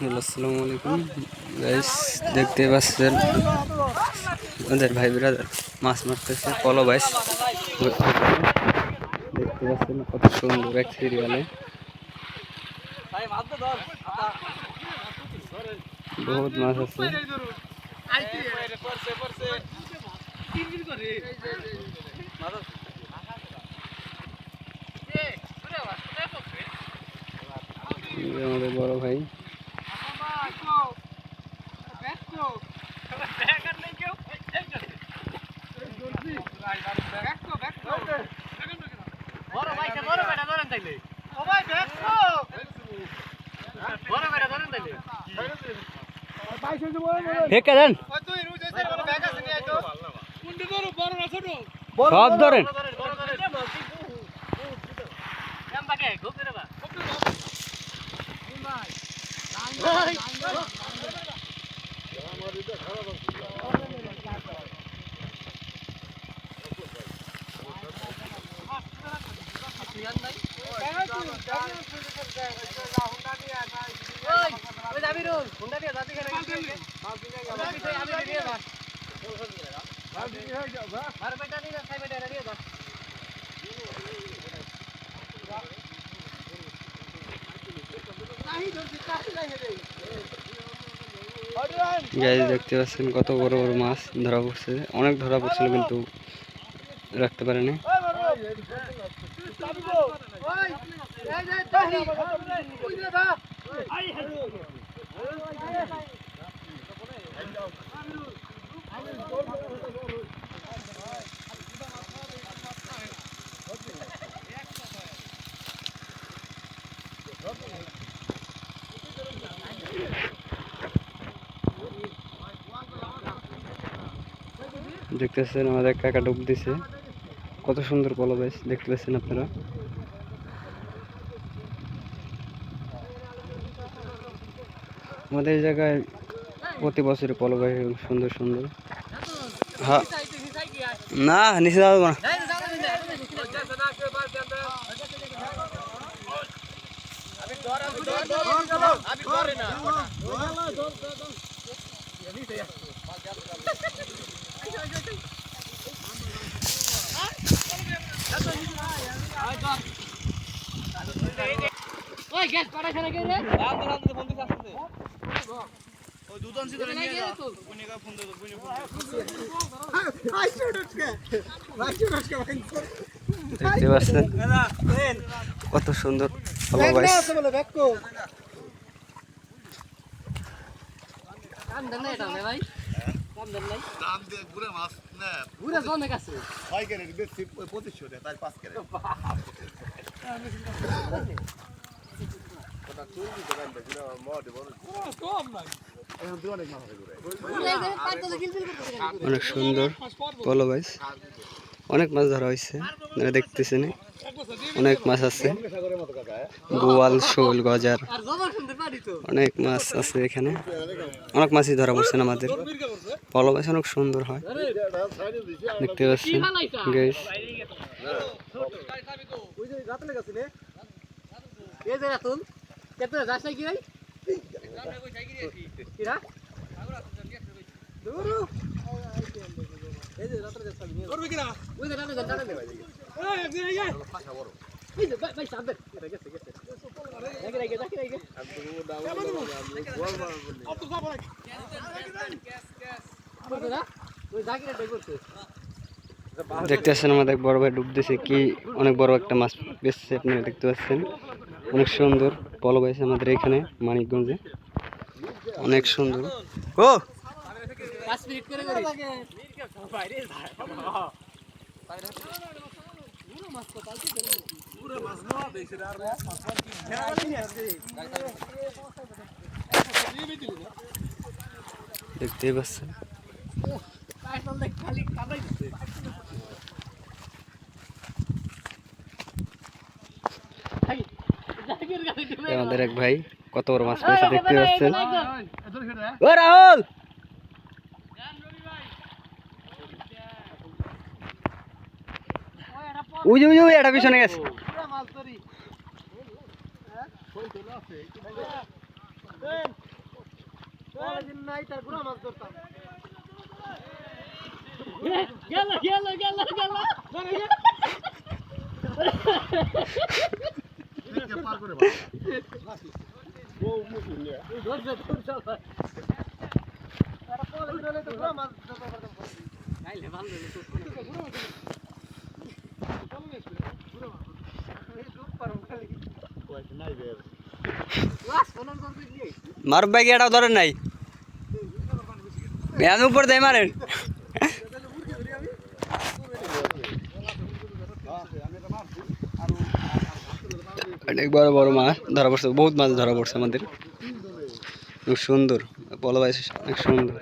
Hello আসসালামু আলাইকুম। Guys দেখতে পাচ্ছেন, আমাদের ভাই ব্রাদার মাছ মারতেছে পলো বাইস দেখতে পাচ্ছেন কত সুন্দর এক সিরিয়ালে বহুত মাছ আছে। আমাদের বড় ভাই। বড় ভাইটা বড় বেটা ধরেন তাইলে ও ভাই দেখো বড় বেটা ধরেন। তাইলে ফেকে দেন ওই তুই রুজ এসে বড় ব্যাগ আছে নিয়ে আইতো কোনটা ধরো বড় না ছোট সব ধরেন বড় ধরেন এম বাকে খুব রে বা ওই ওই যাবি রুল হুন্ডা দিয়ে যাবি কেন যাবি তুই আমি দিয়ে যা আর বেটা নিয়ে সাই বেটা নিয়ে যা গাইজ, দেখতে পাচ্ছেন কত বড় বড় মাছ ধরা পড়ছে। অনেক ধরা পড়ছিল কিন্তু রাখতে পারেনি। দেখতেছেন আমাদের কাকা ডুব দিছে। কত সুন্দর বাইস দেখতে পাচ্ছেন আপনারা আমাদের জায়গায় প্রতি বছর বাইস সুন্দর সুন্দর হ্যাঁ না নিচে যাব না ওই গ্যাস পাড়া ছাড়া কে রে দেখতে পাচ্ছেন? কত সুন্দর ভাই? পঁচিশশো দেয় পাঁচ কেজি অনেক সুন্দর পলো বাইস। অনেক মাছ ধরা হয়েছে দেখতেছেন। অনেক মাছ আছে। বোয়াল শোল, গজার। অনেক মাছ আছে এখানে। অনেক মাছই ধরা পড়ছেন আমাদের। পলো মাছ অনেক সুন্দর হয়। দেখতে পাচ্ছেন গাইস এই যে রাতুল। কত যাস নাই কি ভাই কিরা দূরু। এই যে রাতুল যাস আমি করবে কিরা ওই যে রাতুল যাস না ভাই এই এই এই যে ভাই ভাই সামনে। গেছে গেছে। গেছে দেখে দেখে দেখে দেখে ওই জাকিরা ডে করছে দেখতে পাচ্ছেন আমাদের বড় ভাই ডুব দিছে কি অনেক বড় একটা মাছ বেসছে আপনারা দেখতে পাচ্ছেন। অনেক সুন্দর পলো পাইছে আমাদের এখানে মানিকগঞ্জে। অনেক সুন্দর। ও পাঁচ মিনিট করে করি। দেখতেই পাচ্ছেন। আমাদের এক ভাই কত বড় মাছ পেয়েছে দেখতে পাচ্ছেন? ও রাহুল! উই এটা পিছনে গেছে। গেল গেল গেল গেল। মারুফ ভাই কি এটাও ধরেন নাই? বেয়ান উপর দেয় মারেন। অনেক বড় বড় মাছ ধরা পড়ছে, বহুত মাছ ধরা পড়ছে আমাদের। খুব সুন্দর বলা অনেক সুন্দর।